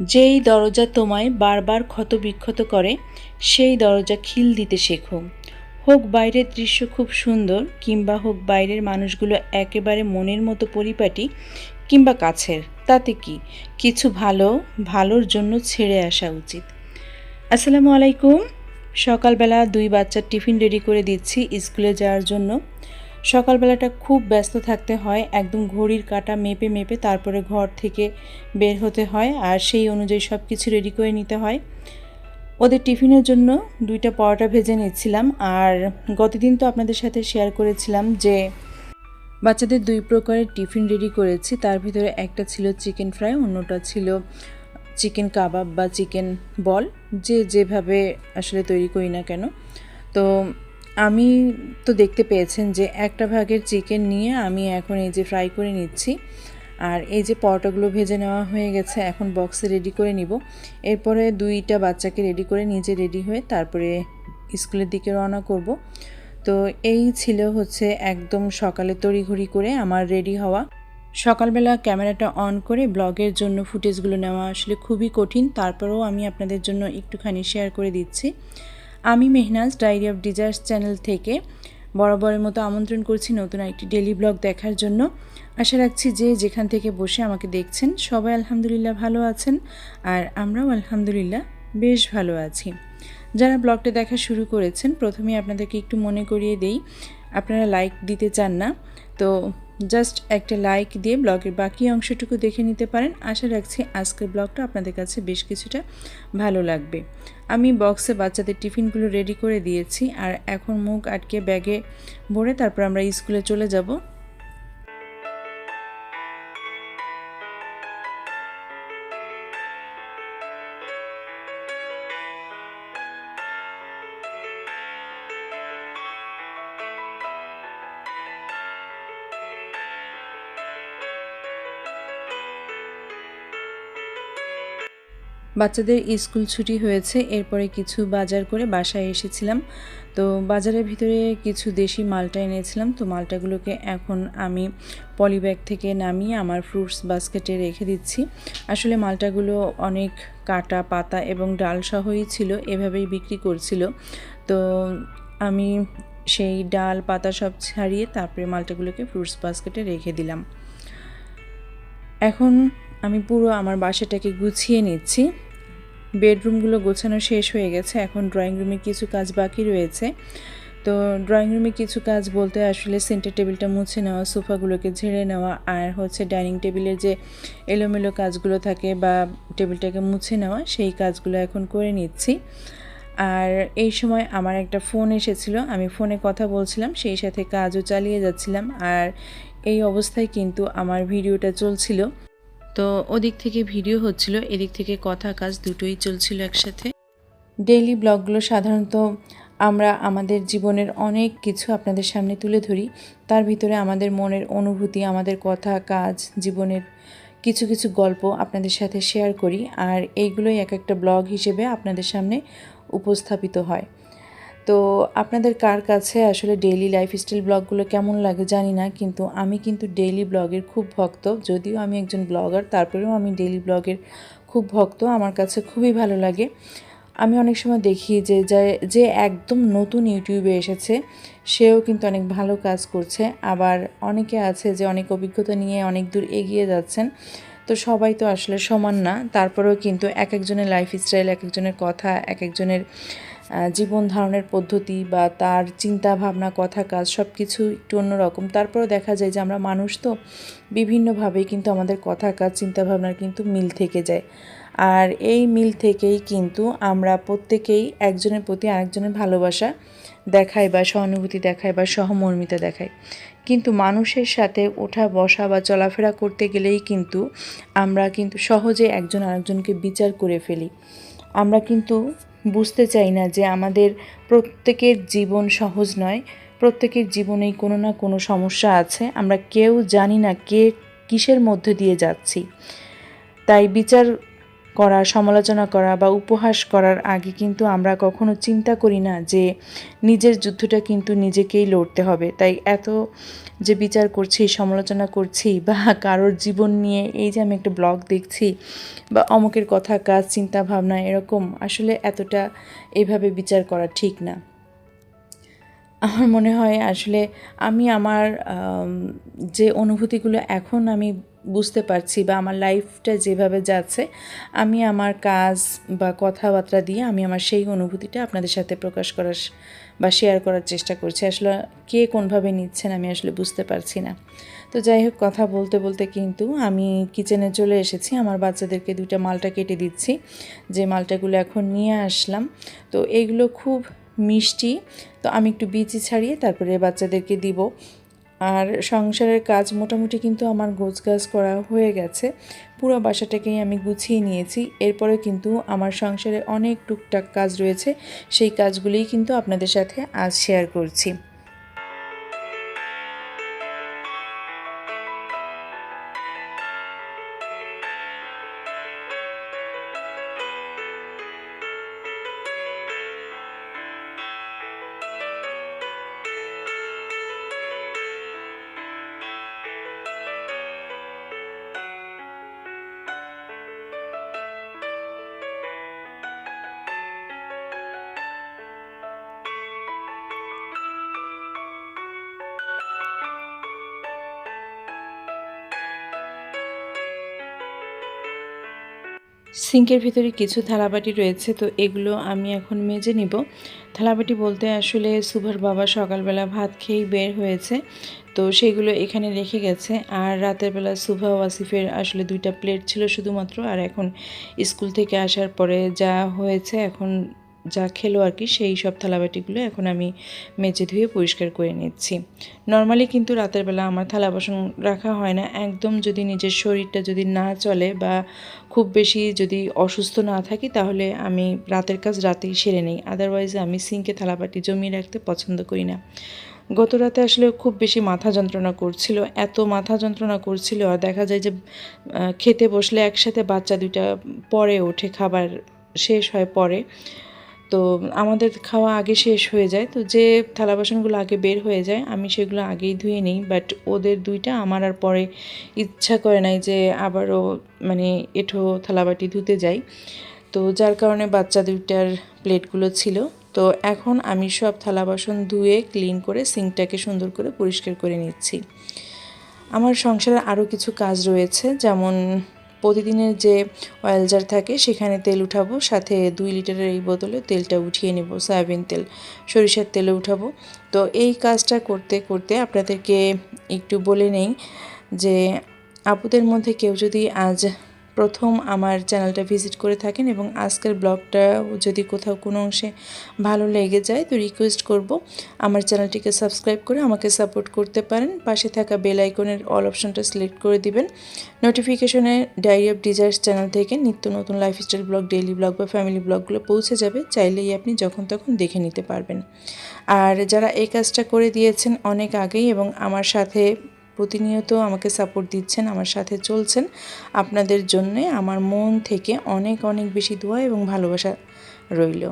যেই দরজা তোমায় বারবার ক্ষত বিক্ষত করে, সেই দরজা খিল দিতে শেখো। হোক বাইরের দৃশ্য খুব সুন্দর, কিংবা হোক বাইরের মানুষগুলো একেবারে মনের মতো পরিপাটি, কিংবা কাছের, তাতে কি? কিছু ভালো, ভালোর জন্য ছেড়ে আসা উচিত। আসসালামু আলাইকুম। সকালবেলা দুই বাচ্চার টিফিন রেডি করে দিচ্ছি স্কুলে যাওয়ার জন্য। সকালবেলাটা খুব ব্যস্ত থাকতে হয়, একদম ঘড়ির কাটা মেপে মেপে তারপরে ঘর থেকে বের হতে হয় আর সেই অনুযায়ী সব কিছু রেডি করে নিতে হয়। ওদের টিফিনের জন্য দুইটা পরোটা ভেজে নিচ্ছিলাম আর গতদিন তো আপনাদের সাথে শেয়ার করেছিলাম যে বাচ্চাদের দুই প্রকারের টিফিন রেডি করেছি, তার ভিতরে একটা ছিল চিকেন ফ্রাই অন্যটা ছিল চিকেন কাবাব বা চিকেন বল যে যেভাবে আসলে তৈরি করি না কেন। তো আমি তো দেখতে পেয়েছেন যে একটা ভাগের চিকেন নিয়ে আমি এখন এই যে ফ্রাই করে নিচ্ছি। আর এই যে পরোটাগুলো ভেজে নেওয়া হয়ে গেছে, এখন বক্সে রেডি করে নিব। এরপরে দুইটা বাচ্চাকে রেডি করে নিজে রেডি হয়ে তারপরে স্কুলের দিকে রওনা করব। তো এই ছিল হচ্ছে একদম সকালে তড়িঘড়ি করে আমার রেডি হওয়া। সকালবেলা ক্যামেরাটা অন করে ব্লগের জন্য ফুটেজগুলো নেওয়া আসলে খুবই কঠিন, তারপরেও আমি আপনাদের জন্য একটুখানি শেয়ার করে দিচ্ছি। আমি Mehnaz diary of desires channel থেকে বরাবরের মতো আমন্ত্রণ করছি নতুন একটি ডেলি ব্লগ দেখার জন্য। আশা রাখছি যে যেখান থেকে বসে আমাকে দেখছেন, সবাই আলহামদুলিল্লাহ ভালো আছেন আর আমরাও আলহামদুলিল্লাহ বেশ ভালো আছি। যারা ব্লগটা দেখা শুরু করেছেন প্রথমে আপনাদেরকে একটু মনে করিয়ে দেই, আপনারা লাইক দিতে চান না, তো জাস্ট একটা লাইক দিয়ে ব্লগের বাকি অংশটুকু দেখে নিতে পারেন। আশা রাখছি আজকের ব্লগটা আপনাদের কাছে বেশ কিছুটা ভালো লাগবে। আমি বক্সে বাচ্চাদের টিফিনগুলো রেডি করে দিয়েছি আর এখন মুখ আটকে ব্যাগে ভরে তারপর আমরা স্কুলে চলে যাব। বাচ্চাদের স্কুল ছুটি হয়েছে, এরপরে কিছু বাজার করে বাসায় এসেছিলাম। তো বাজারের ভিতরে কিছু দেশি মালটা এনেছিলাম। তো মালটাগুলোকে এখন আমি পলিব্যাগ থেকে নামিয়ে আমার ফ্রুটস বাস্কেটে রেখে দিচ্ছি। আসলে মালটাগুলো অনেক কাটা পাতা এবং ডাল সহই ছিল, এভাবেই বিক্রি করছিল। তো আমি সেই ডাল, পাতা সব ছাড়িয়ে তারপরে মালটাগুলোকে ফ্রুটস বাস্কেটে রেখে দিলাম। এখন আমি পুরো আমার বাসাটাকে গুছিয়ে নিচ্ছি। বেডরুমগুলো গোছানো শেষ হয়ে গেছে। এখন ড্রয়িং রুমে কিছু কাজ বাকি রয়েছে। তো ড্রয়িং রুমে কিছু কাজ বলতে আসলে সেন্টার টেবিলটা মুছে নেওয়া, সোফাগুলোকে ঝেড়ে নেওয়া আর হচ্ছে ডাইনিং টেবিলের যে এলোমেলো কাজগুলো থাকে বা টেবিলটাকে মুছে নেওয়া, সেই কাজগুলো এখন করে নিচ্ছি। আর এই সময় আমার একটা ফোন এসেছিল, আমি ফোনে কথা বলছিলাম, সেই সাথে কাজও চালিয়ে যাচ্ছিলাম। আর এই অবস্থায় কিন্তু আমার ভিডিওটা চলছিল। তো ওদিক থেকে ভিডিও হচ্ছিল, এদিক থেকে কথা কাজ দুটোই চলছিল একসাথে। ডেইলি ব্লগগুলো সাধারণত আমরা আমাদের জীবনের অনেক কিছু আপনাদের সামনে তুলে ধরি। তার ভিতরে আমাদের মনের অনুভূতি, আমাদের কথা, কাজ, জীবনের কিছু কিছু গল্প আপনাদের সাথে শেয়ার করি। আর এইগুলোই এক একটা ব্লগ হিসেবে আপনাদের সামনে উপস্থাপিত হয়। তো আপনাদের কার কাছে আসলে ডেইলি লাইফস্টাইল ব্লগগুলো কেমন লাগে জানি না, কিন্তু আমি কিন্তু ডেইলি ব্লগের খুব ভক্ত। যদিও আমি একজন ব্লগার তারপরেও আমি ডেইলি ব্লগের খুব ভক্ত, আমার কাছে খুবই ভালো লাগে। আমি অনেক সময় দেখি যে যে একদম নতুন ইউটিউবে এসেছে, সেও কিন্তু অনেক ভালো কাজ করছে। আবার অনেকে আছে যে, অনেক অভিজ্ঞতা নিয়ে অনেক দূর এগিয়ে যাচ্ছেন। তো সবাই তো আসলে সমান না, তারপরেও কিন্তু এক একজনের লাইফস্টাইল এক একজনের কথা, এক একজনের জীবন ধারণের পদ্ধতি বা তার চিন্তা ভাবনা কথা কাজ সব কিছু একটু অন্যরকম। তারপরেও দেখা যায় যে আমরা মানুষ তো, বিভিন্নভাবেই কিন্তু আমাদের কথা কাজ চিন্তা ভাবনার কিন্তু মিল থেকে যায়। আর এই মিল থেকেই কিন্তু আমরা প্রত্যেকেই একজনের প্রতি আরেকজনের ভালোবাসা দেখাই বা সহানুভূতি দেখাই বা সহমর্মিতা দেখাই। কিন্তু মানুষের সাথে ওঠা, বসা বা চলাফেরা করতে গেলেই কিন্তু আমরা কিন্তু সহজে একজন আরেকজনকে বিচার করে ফেলি। আমরা কিন্তু বুঝতে চাই না যে আমাদের প্রত্যেকের জীবন সহজ নয়। প্রত্যেকের জীবনেই কোনো না কোনো সমস্যা আছে। আমরা কেউ জানি না কে কিসের মধ্যে দিয়ে যাচ্ছি। তাই বিচার করা, সমালোচনা করা বা উপহাস করার আগে কিন্তু আমরা কখনো চিন্তা করি না যে নিজের যুদ্ধটা কিন্তু নিজেকেই লড়তে হবে। তাই এত যে বিচার করছি, সমালোচনা করছি বা কারোর জীবন নিয়ে এই যে আমি একটা ব্লগ দেখছি বা অমুকের কথা, কাজ চিন্তা ভাবনা এরকম, আসলে এতটা এইভাবে বিচার করা ঠিক না। আমার মনে হয় আসলে আমি আমার যে অনুভূতিগুলো এখন আমি বুঝতে পারছি বা আমার লাইফটা যেভাবে যাচ্ছে, আমি আমার কাজ বা কথাবার্তা দিয়ে আমি আমার সেই অনুভূতিটা আপনাদের সাথে প্রকাশ করার বা শেয়ার করার চেষ্টা করছি। আসলে কে কোনভাবে নিচ্ছেন আমি আসলে বুঝতে পারছি না। তো যাই হোক, কথা বলতে বলতে কিন্তু আমি কিচেনে চলে এসেছি, আমার বাচ্চাদেরকে দুইটা মালটা কেটে দিচ্ছি। যে মালটাগুলো এখন নিয়ে আসলাম। তো এইগুলো খুব মিষ্টি। তো আমি একটু বিচি ছাড়িয়ে তারপরে বাচ্চাদেরকে দিব। আর সংসারের কাজ মোটামুটি কিন্তু আমার গোছগাছ করা হয়ে গেছে। পুরো বাসাটাকেই আমি গুছিয়ে নিয়েছি। এরপরে কিন্তু আমার সংসারে অনেক টুকটাক কাজ রয়েছে। সেই কাজগুলিই কিন্তু আপনাদের সাথে আজ শেয়ার করছি। সিঙ্কের ভিতরে কিছু থালাবাটি রয়েছে, তো এগুলো আমি এখন মেজে নিব। থালাবাটি বলতে আসলে সুভার বাবা সকালবেলা ভাত খেয়েই বের হয়েছে, তো সেইগুলো এখানে রেখে গেছে। আর রাতের বেলা সুভা ওয়াসিফের আসলে দুইটা প্লেট ছিল শুধুমাত্র, আর এখন স্কুল থেকে আসার পরে যা হয়েছে এখন যা খেলো আর কি, সেই সব থালাবাটিগুলো এখন আমি মেজে ধুয়ে পরিষ্কার করে নিচ্ছি। নর্মালি কিন্তু রাতের বেলা আমার থালা বাসন রাখা হয় না। একদম যদি নিজের শরীরটা যদি না চলে বা খুব বেশি যদি অসুস্থ না থাকি, তাহলে আমি রাতের কাজ রাতেই সেরে নিই। আদারওয়াইজ আমি সিঙ্কে থালাবাটি জমিয়ে রাখতে পছন্দ করি না। গত রাতে আসলে খুব বেশি মাথা যন্ত্রণা করছিল। এত মাথা যন্ত্রণা করছিল আর দেখা যায় যে খেতে বসলে একসাথে বাচ্চা দুইটা পরে ওঠে, খাবার শেষ হয় পরে। তো আমাদের খাওয়া আগে শেষ হয়ে যায়। তো যে থালা বাসনগুলো আগে বের হয়ে যায়, আমি সেগুলো আগেই ধুয়ে নিই। বাট ওদের দুইটা আমার আর পরে ইচ্ছা করে নাই যে আবারও মানে এঠো থালাবাটি ধুতে যাই। তো যার কারণে বাচ্চা দুইটার প্লেটগুলো ছিল। তো এখন আমি সব থালা বাসন ধুয়ে ক্লিন করে সিঙ্কটাকে সুন্দর করে পরিষ্কার করে নিচ্ছি। আমার সংসারে আরও কিছু কাজ রয়েছে, যেমন প্রতিদিনের যে অয়েল জার থাকে, সেখানে তেল উঠাবো, সাথে দুই লিটারের এই বোতলে তেলটা উঠিয়ে নেব সয়াবিন তেল, সরিষার তেলে উঠাবো। তো এই কাজটা করতে করতে আপনাদেরকে একটু বলে নেই যে, আপুদের মধ্যে কেউ যদি আজ প্রথম আমার চ্যানেলটা ভিজিট করে থাকেন এবং আজকের ব্লগটা যদি কোথাও কোনো অংশে ভালো লেগে যায়, তো রিকোয়েস্ট করব আমার চ্যানেলটিকে সাবস্ক্রাইব করে আমাকে সাপোর্ট করতে পারেন। পাশে থাকা বেল আইকনের অল অপশনটা সিলেক্ট করে দিবেন। নোটিফিকেশনে ডায়েরি অফ ডিজায়ার্স চ্যানেল থেকে নিত্য নতুন লাইফস্টাইল ব্লগ ডেইলি ব্লগ বা ফ্যামিলি ব্লগগুলো পৌঁছে যাবে, চাইলেই আপনি যখন তখন দেখে নিতে পারবেন। আর যারা এই কাজটা করে দিয়েছেন অনেক আগেই এবং আমার সাথে প্রতিনিয়ত আমাকে সাপোর্ট দিচ্ছেন, আমার সাথে চলছেন। আপনাদের জন্যে আমার মন থেকে অনেক অনেক বেশি দোয়া এবং ভালোবাসা রইল।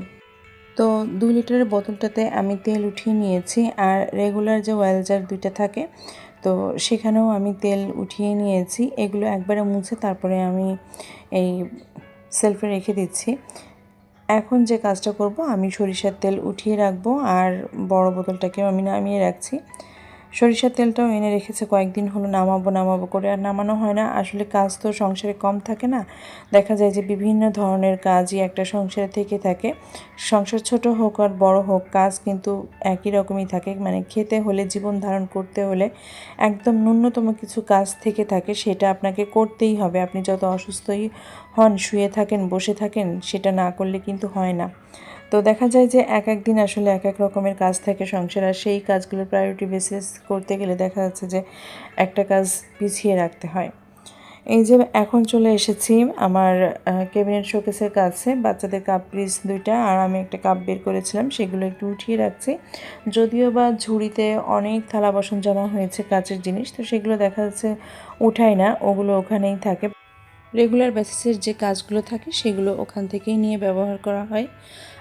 তো দুই লিটারের বোতলটাতে আমি তেল উঠিয়ে নিয়েছি আর রেগুলার যে ওয়েল জার দুইটা থাকে, তো সেখানেও আমি তেল উঠিয়ে নিয়েছি। এগুলো একবারে মুছে তারপরে আমি এই সেলফে রেখে দিচ্ছি। এখন যে কাজটা করব, আমি সরিষার তেল উঠিয়ে রাখব আর বড় বোতলটাকেও আমি নামিয়ে রাখছি। সরিষার তেলটাও এনে রেখেছে, কয়েকদিন হলো নামাবো নামাবো করে আর নামানো হয় না। আসলে কাজ তো সংসারে কম থাকে না। দেখা যায় যে বিভিন্ন ধরনের কাজই একটা সংসারে থেকে থাকে। সংসার ছোট হোক আর বড় হোক, কাজ কিন্তু একই রকমই থাকে। মানে খেতে হলে, জীবন ধারণ করতে হলে একদম ন্যূনতম কিছু কাজ থেকে থাকে, সেটা আপনাকে করতেই হবে। আপনি যত অসুস্থই হন, শুয়ে থাকেন, বসে থাকেন, সেটা না করলে কিন্তু হয় না। তো দেখা যায় যে এক এক দিন আসলে এক এক রকমের কাজ থাকে সংসার, আর সেই কাজগুলো প্রায়োরিটি বেসিস করতে গেলে দেখা যাচ্ছে যে একটা কাজ পিছিয়ে রাখতে হয়। এই যে এখন চলে এসেছি আমার ক্যাবিনেট শোকেসের কাছে, বাচ্চাদের কাপ পিস দুইটা, আর আমি একটা কাপ বের করেছিলাম, সেগুলো একটু উঠিয়ে রাখছি। যদিও বা ঝুড়িতে অনেক থালা বাসন জমা হয়েছে কাচের জিনিস, তো সেগুলো দেখা যাচ্ছে উঠাই না, ওগুলো ওখানেই থাকে। রেগুলার বেসিসের যে কাজগুলো থাকে, সেগুলো ওখান থেকেই নিয়ে ব্যবহার করা হয়।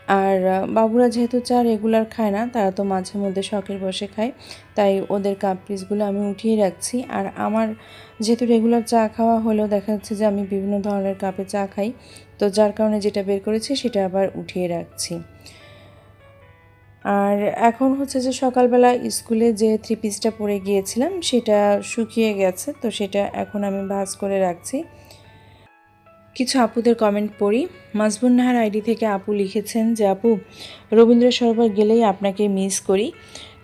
আর বাবুরা যেহেতু চা রেগুলার খায় না, তারা তো মাঝে মধ্যে শখের বসে খায়। তাই ওদের কাপ পিসগুলো আমি উঠিয়ে রাখছি। আর আমার যেহেতু রেগুলার চা খাওয়া হলেও দেখা যাচ্ছে যে আমি বিভিন্ন ধরনের কাপে চা খাই, তো যার কারণে যেটা বের করেছি সেটা আবার উঠিয়ে রাখছি। আর এখন হচ্ছে যে সকালবেলা স্কুলে যে থ্রি পিসটা পরে গিয়েছিলাম, সেটা শুকিয়ে গেছে, তো সেটা এখন আমি ভাজ করে রাখছি। কিছু আপুদের কমেন্ট পড়ি। নাহার আইডি থেকে আপু লিখেছেন যে, আপু, রবীন্দ্র সরোবর গেলেই আপনাকে মিস করি।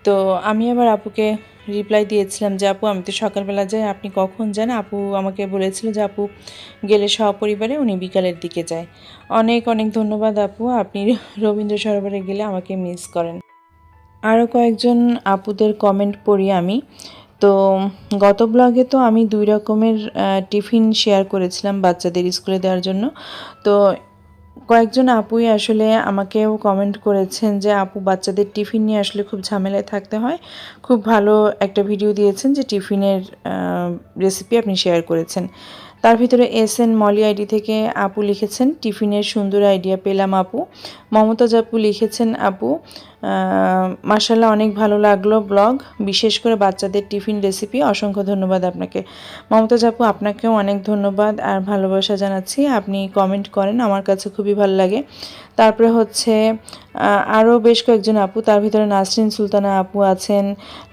তো আমি আবার আপুকে রিপ্লাই দিয়েছিলাম যে, আপু, আমি তো সকালবেলা যাই, আপনি কখন যান? আপু আমাকে বলেছিল যে, আপু, গেলে সপরিবারে উনি বিকালের দিকে যায়। অনেক অনেক ধন্যবাদ আপু, আপনি রবীন্দ্র সরোবরে গেলে আমাকে মিস করেন। আরও কয়েকজন আপুদের কমেন্ট পড়ি আমি। তো গত ব্লগে তো আমি দুই রকমের টিফিন শেয়ার করেছিলাম বাচ্চাদের স্কুলে দেওয়ার জন্য। তো কয়েকজন আপুই আসলে আমাকেও কমেন্ট করেছেন যে, আপু, বাচ্চাদের টিফিন নিয়ে আসলে খুব ঝামেলায় থাকতে হয়। খুব ভালো একটা ভিডিও দিয়েছেন যে টিফিনের রেসিপি আপনি শেয়ার করেছেন। তার ভিতরে এস এন মলি আইডি থেকে আপু লিখেছেন টিফিনের সুন্দর আইডিয়া পেলাম আপু। মমতাজ আপু লিখেছেন, আপু মার্শাল্লাহ অনেক ভালো লাগল ব্লগ। বিশেষ করে বাচ্চাদের টিফিন রেসিপি অসংখ্য ধন্যবাদ আপনাকে। মমতা আপু, আপনাকেও অনেক ধন্যবাদ আর ভালোবাসা জানাচ্ছি। আপনি কমেন্ট করেন, আমার কাছে খুবই ভালো লাগে। তারপরে হচ্ছে আরও বেশ কয়েকজন আপু, তার ভিতরে নাসরিন সুলতানা আপু আছেন,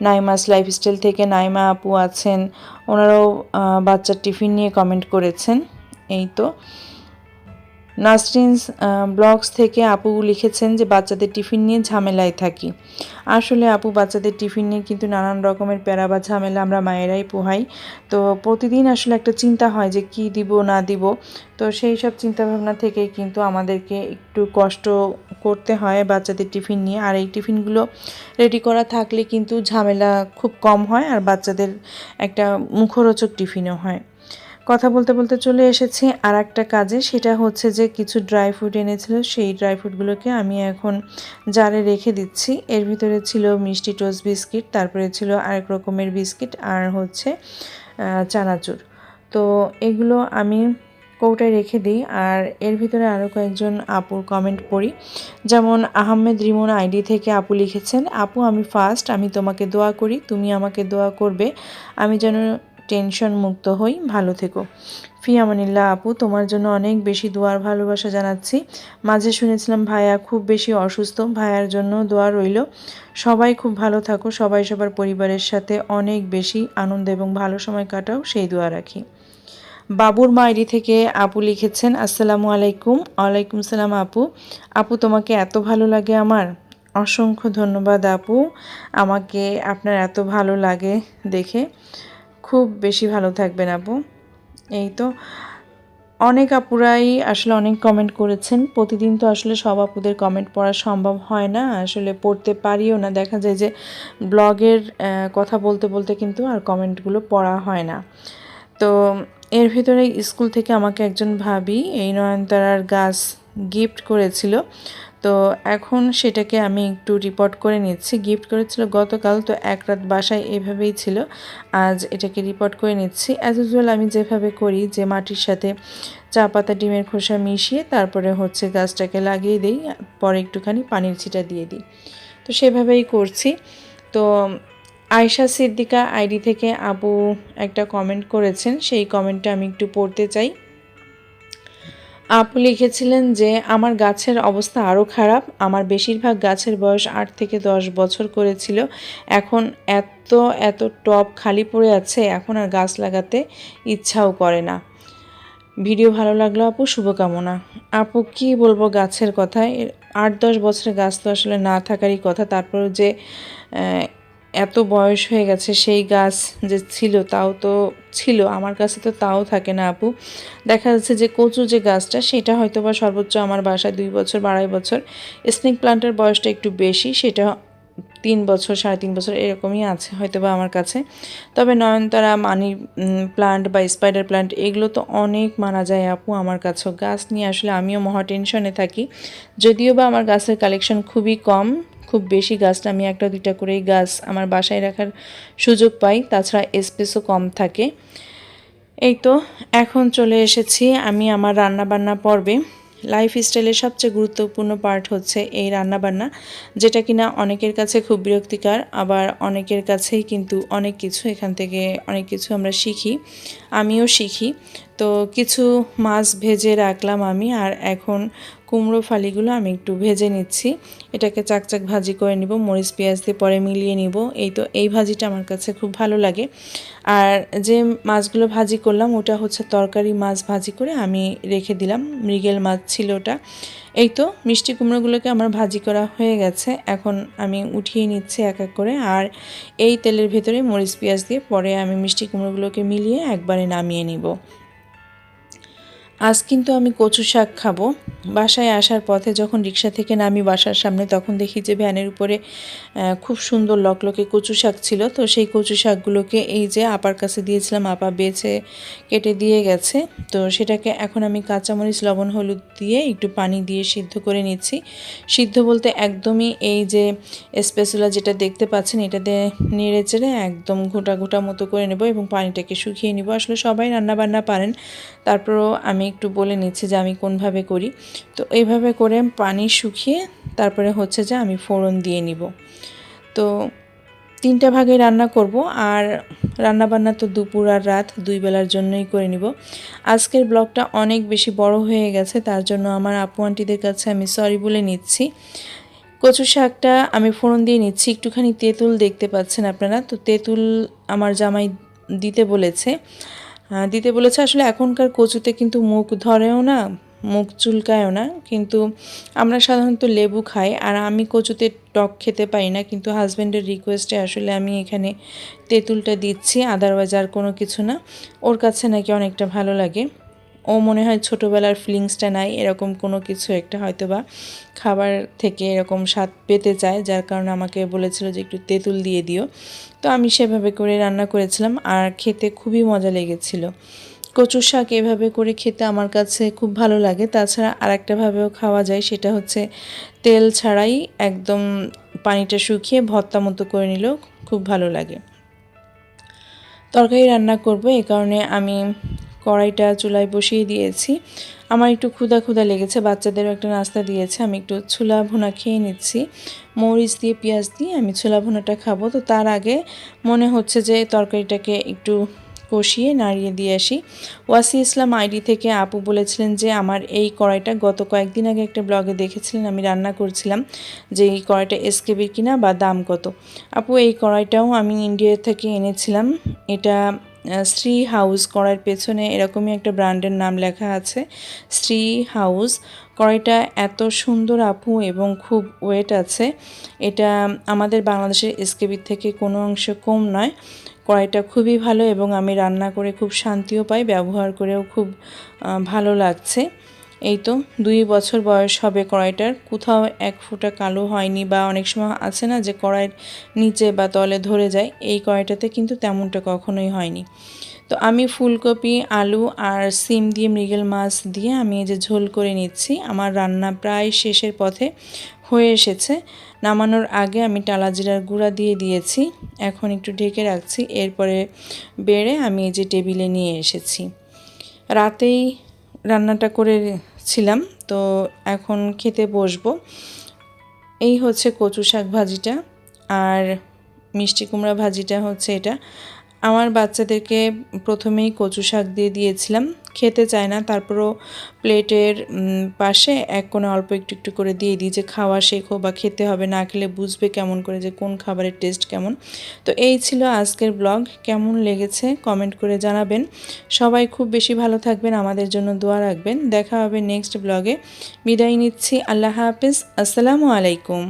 নাইমাস লাইফস্টাইল থেকে নাইমা আপু আছেন, ওনারাও বাচ্চার টিফিন নিয়ে কমেন্ট করেছেন। এই তো। নাসরিন ব্লগস থেকে আপু লিখেছেন যে, বাচ্চাদের টিফিন নিয়ে ঝামেলায় থাকি। আসলে আপু, বাচ্চাদের টিফিন নিয়ে কিন্তু নানান রকমের প্যারা বা ঝামেলা আমরা মায়েরাই পোহাই। তো প্রতিদিন আসলে একটা চিন্তা হয় যে, কি দিব, না দিব। তো সেই সব চিন্তাভাবনা থেকেই কিন্তু আমাদেরকে একটু কষ্ট করতে হয় বাচ্চাদের টিফিন নিয়ে। আর এই টিফিনগুলো রেডি করা থাকলে কিন্তু ঝামেলা খুব কম হয়, আর বাচ্চাদের একটা মুখরোচক টিফিনও হয়। কথা বলতে বলতে চলে এসেছি আর একটা কাজে। সেটা হচ্ছে যে কিছু ড্রাই ফ্রুট এনেছিল, সেই ড্রাই ফ্রুটগুলোকে আমি এখন জারে রেখে দিচ্ছি। এর ভিতরে ছিল মিষ্টি টোস্ট বিস্কিট তারপরে ছিল আরেক রকমের বিস্কিট আর হচ্ছে চানাচুর। তো এগুলো আমি কৌটায় রেখে দিই আর এর ভিতরে আরও কয়েকজন আপুর কমেন্ট পড়ি। যেমন, আহমেদ রিমন আইডি থেকে আপু লিখেছেন, আপু, আমি ফার্স্ট আমি তোমাকে দোয়া করি, তুমি আমাকে দোয়া করবে। আমি যেন টেনশন মুক্ত হই, ভালো থেকো। ফি আমানিল্লাহ আপু, তোমার জন্য অনেক বেশি দোয়ার ভালোবাসা জানাচ্ছি। মাঝে শুনেছিলাম ভাইয়া খুব বেশি অসুস্থ, ভাইয়ার জন্য দোয়া রইল। সবাই খুব ভালো থাকো, সবাই সবার পরিবারের সাথে অনেক বেশি আনন্দ এবং ভালো সময় কাটাও, সেই দোয়া রাখি। বাবুর মাইরি থেকে আপু লিখেছেন, আসসালামু আলাইকুম। ওয়ালাইকুম সালাম আপু। আপু, তোমাকে এত ভালো লাগে আমার? অসংখ্য ধন্যবাদ আপু। আমাকে আপনার এত ভালো লাগে দেখে। খুব বেশি ভালো থাকবেন আপু। এই তো অনেক আপুরাই আসলে অনেক কমেন্ট করেছেন। প্রতিদিন তো আসলে সব আপুদের কমেন্ট পড়া সম্ভব হয় না, আসলে পড়তে পারিও না। দেখা যায় যে ব্লগের কথা বলতে বলতে কিন্তু আর কমেন্টগুলো পড়া হয় না। তো এর ভিতরে স্কুল থেকে আমাকে একজন ভাবি, এই নয়নতারার গাছ গিফট করেছিল। তো এখন সেটাকে আমি একটু রিপোর্ট করে নিচ্ছি। গিফট করেছিল গতকাল, তো এক রাত বাসায় এভাবেই ছিল। আজ এটাকে রিপোর্ট করে নিচ্ছি। অ্যাজ ইউজুয়াল আমি যেভাবে করি, যে মাটির সাথে চা পাতা ডিমের খোসা মিশিয়ে তারপরে হচ্ছে গাছটাকে লাগিয়ে দিই, পরে একটুখানি পানির ছিটা দিয়ে দিই। তো সেভাবেই করছি। তো আয়শা সিদ্দিকা আইডি থেকে আপু একটা কমেন্ট করেছেন। সেই কমেন্টটা আমি একটু পড়তে চাই। আপু লিখেছিলেন যে, আমার গাছের অবস্থা আরও খারাপ। আমার বেশিরভাগ গাছের বয়স আট থেকে দশ বছর করেছিল এখন এত এত টব খালি পড়ে আছে, এখন আর গাছ লাগাতে ইচ্ছাও করে না। ভিডিও ভালো লাগল আপু, শুভকামনা। আপু, কি বলব গাছের কথা? এর আট, দশ বছরের গাছ তো আসলে না থাকারই কথা। তারপরেও যে এত বয়স হয়ে গেছে, সেই গাছ যে ছিল তাও তো ছিল, আমার কাছে তো তাও থাকে না আপু। দেখা যাচ্ছে যে কচু যে গাছটা, সেটা হয়তো বা সর্বোচ্চ আমার বাসায় দুই বছর আড়াই বছর। স্নেক প্লান্টের বয়সটা একটু বেশি, সেটা তিন বছর, সাড়ে তিন বছর এরকমই আছে হয়তো বা আমার কাছে। তবে নয়নতারা, মানি প্লান্ট বা স্পাইডার প্লান্ট, এগুলো তো অনেক মানা যায় আপু আমার কাছেও। গাছ নিয়ে আসলে আমিও মহা টেনশনে থাকি। যদিও বা আমার গাছের কালেকশন খুবই কম খুব বেশি গাছটা আমি একটা দুইটা করেই গাছ আমার বাসায় রাখার সুযোগ পাই, তাছাড়া স্পেসও কম থাকে। এই তো, এখন চলে এসেছি আমি আমার রান্নাবান্না পর্বে। লাইফ স্টাইলের সবচেয়ে গুরুত্বপূর্ণ পার্ট হচ্ছে এই রান্নাবান্না, যেটা কিনা অনেকের কাছে খুব বিরক্তিকর, আবার অনেকের কাছেই কিন্তু অনেক কিছু, এখান থেকে অনেক কিছু আমরা শিখি, আমিও শিখি। তো কিছু মাছ ভেজে রাখলাম আমি, আর এখন কুমড়ো ফালিগুলো আমি একটু ভেজে নিচ্ছি। এটাকে চাকচাক ভাজি করে নিব, মরিচ, পেঁয়াজ দিয়ে পরে মিলিয়ে নিব। এই তো, এই ভাজিটা আমার কাছে খুব ভালো লাগে। আর যে মাছগুলো ভাজি করলাম, ওটা হচ্ছে তরকারি মাছ ভাজি করে আমি রেখে দিলাম, মৃগেল মাছ ছিল ওটা। এই তো, মিষ্টি কুমড়োগুলোকে আমার ভাজি করা হয়ে গেছে। এখন আমি উঠিয়ে নিচ্ছি এক এক করে, আর এই তেলের ভেতরে মরিচ, পেঁয়াজ দিয়ে পরে আমি মিষ্টি কুমড়োগুলোকে মিলিয়ে একবারে নামিয়ে নিব। আজ কিন্তু আমি কচু শাক খাব। বাসায় আসার পথে যখন রিক্সা থেকে নামি বাসার সামনে, তখন দেখি যে ভ্যানের উপরে খুব সুন্দর লকলকে কচু শাক ছিল। তো সেই কচু শাকগুলোকে এই যে আপার কাছে দিয়েছিলাম, আপা বেছে কেটে দিয়ে গেছে। তো সেটাকে এখন আমি কাঁচামরিচ, লবণ, হলুদ দিয়ে একটু পানি দিয়ে সিদ্ধ করে নিচ্ছি। সিদ্ধ বলতে একদমই এই যে স্পেসুলা যেটা দেখতে পাচ্ছেন এটাতে নেড়ে চেড়ে একদম ঘোটা ঘোটা মতো করে নেব এবং পানিটাকে শুকিয়ে নিব। আসলে সবাই রান্নাবান্না পারেন, তারপরও আমি একটু বলে নিচ্ছি যে আমি কোনভাবে করি। তো এইভাবে করে পানি শুকিয়ে তারপরে হচ্ছে যে আমি ফোড়ন দিয়ে নিব। তো তিনটা ভাগে রান্না করব আর রান্না বান্না তো দুপুর আর রাত দুই বেলার জন্যই করে নিব। আজকের ব্লগটা অনেক বেশি বড় হয়ে গেছে, তার জন্য আমার আপু আন্টিদের কাছে আমি সরি বলে নিচ্ছি। কচু শাকটা আমি ফোড়ন দিয়ে নিচ্ছি, একটুখানি তেঁতুল দেখতে পাচ্ছেন আপনারা। তো তেঁতুল আমার জামাই দিতে বলেছে। দিতে বলেছে আসলে এখনকার কচুতে কিন্তু মুখ ধরেও না, মুখ চুলকায়ও না, কিন্তু আমরা সাধারণত লেবু খাই, আর আমি কচুতে টক খেতে পাই না, কিন্তু হাজব্যান্ডের রিকোয়েস্টে আসলে আমি এখানে তেঁতুলটা দিচ্ছি আদারওয়াইজ আর কোনো কিছু না। ওর কাছে নাকি অনেকটা ভালো লাগে। ও মনে হয় ছোটোবেলার ফিলিংসটা নাই, এরকম কোনো কিছু একটা হয়তো বা খাবার থেকে এরকম স্বাদ পেতে চায়, যার কারণে আমাকে বলেছিল যে একটু তেঁতুল দিয়ে দিও। তো আমি সেভাবে করে রান্না করেছিলাম আর খেতে খুবই মজা লেগেছিল। কচু শাক এভাবে করে খেতে আমার কাছে খুব ভালো লাগে। তাছাড়া আরেকটাভাবেও খাওয়া যায়, সেটা হচ্ছে তেল ছাড়াই একদম পানিটা শুকিয়ে ভর্তা মতো করে নিলেও খুব ভালো লাগে। তরকারি রান্না করব এই কারণে আমি কড়াইটা চুলায় বসিয়ে দিয়েছি। আমার একটু ক্ষুধা ক্ষুধা লেগেছে, বাচ্চাদেরও একটা নাস্তা দিয়েছে, আমি একটু ছোলা ভুনা খেয়ে নিচ্ছি। মরিচ দিয়ে, পেঁয়াজ দিয়ে আমি ছোলা ভুনাটা খাব। তো তার আগে মনে হচ্ছে যে তরকারিটাকে একটু কষিয়ে নাড়িয়ে দিয়ে আসি। ওয়াসি ইসলাম আইডি থেকে আপু বলেছিলেন যে আমার এই কড়াইটা গত কয়েকদিন আগে একটা ব্লগে দেখেছিলেন, আমি রান্না করছিলাম যে এই কড়াইটা এসকেবির কিনা বা দাম কত। আপু, এই কড়াইটাও আমি ইন্ডিয়া থেকে এনেছিলাম। এটা শ্রী হাউস কড়াইয়ের পেছনে এরকমই একটা ব্র্যান্ডের নাম লেখা আছে, শ্রী হাউস। কড়াইটা এত সুন্দর আপু এবং খুব ওয়েট আছে। এটা আমাদের বাংলাদেশের এসকেবির থেকে কোনো অংশ কম নয়। কড়াইটা খুবই ভালো এবং আমি রান্না করে খুব শান্তিও পাই, ব্যবহার করেও খুব ভালো লাগছে। এই তো দুই বছর বয়স হবে কড়াইটার। কোথাও এক ফুটা কালো হয়নি বা অনেক সময় আছে না যে কড়াইয়ের নিচে বা তলে ধরে যায়, এই কড়াইটাতে কিন্তু তেমনটা কখনোই হয়নি। তো আমি ফুলকপি, আলু আর সিম দিয়ে মৃগেল মাছ দিয়ে আমি এই যে ঝোল করে নিচ্ছি। আমার রান্না প্রায় শেষের পথে হয়ে এসেছে। নামানোর আগে আমি টালা জিরার গুঁড়া দিয়ে দিয়েছি। এখন একটু ঢেকে রাখছি। এরপরে বেড়ে আমি এই যে টেবিলে নিয়ে এসেছি। রাতেই রান্নাটা করেছিলাম তো এখন খেতে বসবো। এই হচ্ছে কচু শাক ভাজিটা, আর মিষ্টি কুমড়া ভাজিটা হচ্ছে এটা। আমার বাচ্চাদেরকে প্রথমেই কচু শাক দিয়ে দিয়েছিলাম। খেতে চায় না, তারপরও প্লেটের পাশে এক কোণে অল্প একটু একটু করে দিয়ে দিই যে খাওয়া শেখো বা খেতে হবে, না খেলে বুঝবে কেমন করে যে কোন খাবারের টেস্ট কেমন। তো এই ছিল আজকের ব্লগ, কেমন লেগেছে কমেন্ট করে জানাবেন। সবাই খুব বেশি ভালো থাকবেন, আমাদের জন্য দোয়া রাখবেন। দেখা হবে নেক্সট ব্লগে। বিদায় নিচ্ছি, আল্লাহ হাফিজ, আসসালামু আলাইকুম।